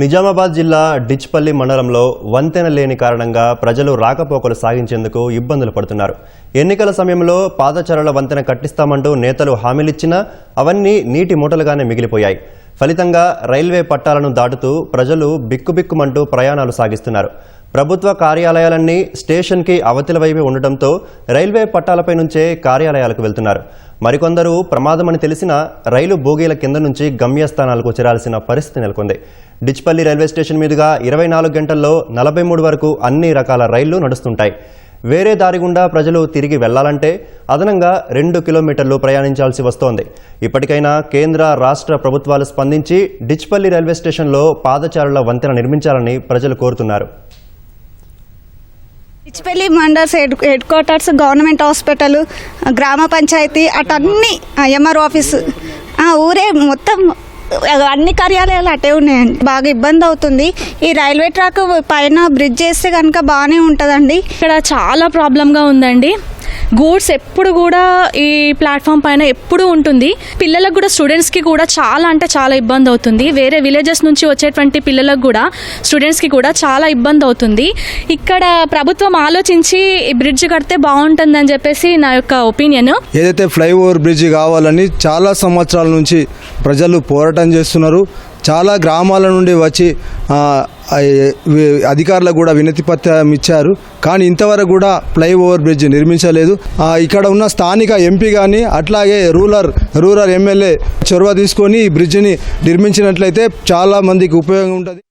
నిజామాబాద్ జిల్లా డిచ్పల్లి మండలంలో వంతెన లేని కారణంగా ప్రజలు రాకపోకలు సాగించేందుకు ఇబ్బందులు పడుతున్నారు. ఎన్నికల సమయంలో పాదచరుల వంతెన కట్టిస్తామంటూ నేతలు హామీలిచ్చినా అవన్నీ నీటి మూటలుగానే మిగిలిపోయాయి. ఫలితంగా రైల్వే పట్టాలను దాటుతూ ప్రజలు బిక్కుబిక్కుమంటూ ప్రయాణాలు సాగిస్తున్నారు. ప్రభుత్వ కార్యాలయాలన్నీ స్టేషన్కి అవతల వైపు ఉండటంతో రైల్వే పట్టాలపై నుంచే కార్యాలయాలకు వెళ్తున్నారు. మరికొందరు ప్రమాదమని తెలిసిన రైలు బోగీల కింద నుంచి గమ్యస్థానాలకు చేరాల్సిన పరిస్థితి నెలకొంది. డిచ్పల్లి రైల్వే స్టేషన్ మీదుగా ఇరవై నాలుగు గంటల్లో నలభై మూడు వరకు అన్ని రకాల రైళ్ళు నడుస్తుంటాయి. వేరే దారి గుండా ప్రజలు తిరిగి వెళ్ళాలంటే అదనంగా రెండు కిలోమీటర్లు ప్రయాణించాల్సి వస్తోంది. ఇప్పటికైనా కేంద్ర రాష్ట్ర ప్రభుత్వాలు స్పందించి డిచ్పల్లి రైల్వే స్టేషన్లో పాదచారుల వంతెన నిర్మించాలని ప్రజలు కోరుతున్నారు. Ichchipalli mandals head head quarters government hospital గ్రామ పంచాయతీ అటన్నీ ఎంఆర్ ఆఫీస్. ఊరే మొత్తం అన్ని కార్యాలయాలు అటే ఉన్నాయండి. బాగా ఇబ్బంది అవుతుంది. ఈ రైల్వే ట్రాక్ పైన బ్రిడ్జ్ చేస్తే కనుక బాగానే ఉంటుందండి. ఇక్కడ చాలా ప్రాబ్లంగా ఉందండి. గూడ్స్ ఎప్పుడు కూడా ఈ ప్లాట్ఫామ్ పైన ఎప్పుడు ఉంటుంది. పిల్లలకు కూడా స్టూడెంట్స్కి కూడా చాలా అంటే చాలా ఇబ్బంది అవుతుంది. వేరే విలేజెస్ నుంచి వచ్చేటువంటి పిల్లలకు కూడా స్టూడెంట్స్కి కూడా చాలా ఇబ్బంది అవుతుంది. ఇక్కడ ప్రభుత్వం ఆలోచించి ఈ బ్రిడ్జ్ కడితే బాగుంటుందని చెప్పేసి నా యొక్క ఒపీనియన్. ఏదైతే ఫ్లైఓవర్ బ్రిడ్జ్ కావాలని చాలా సంవత్సరాల నుంచి ప్రజలు పోరాటం చేస్తున్నారు. చాలా గ్రామాల నుండి వచ్చి అధికారులకు కూడా వినతి పత్రం ఇచ్చారు. కానీ ఇంతవరకు కూడా ఫ్లైఓవర్ బ్రిడ్జ్ నిర్మించలేదు. ఇక్కడ ఉన్న స్థానిక ఎంపీ కానీ అట్లాగే రూరల్ రూరల్ ఎమ్మెల్యే చొరవ తీసుకొని ఈ బ్రిడ్జిని నిర్మించినట్లయితే చాలా మందికి ఉపయోగం ఉంటుంది.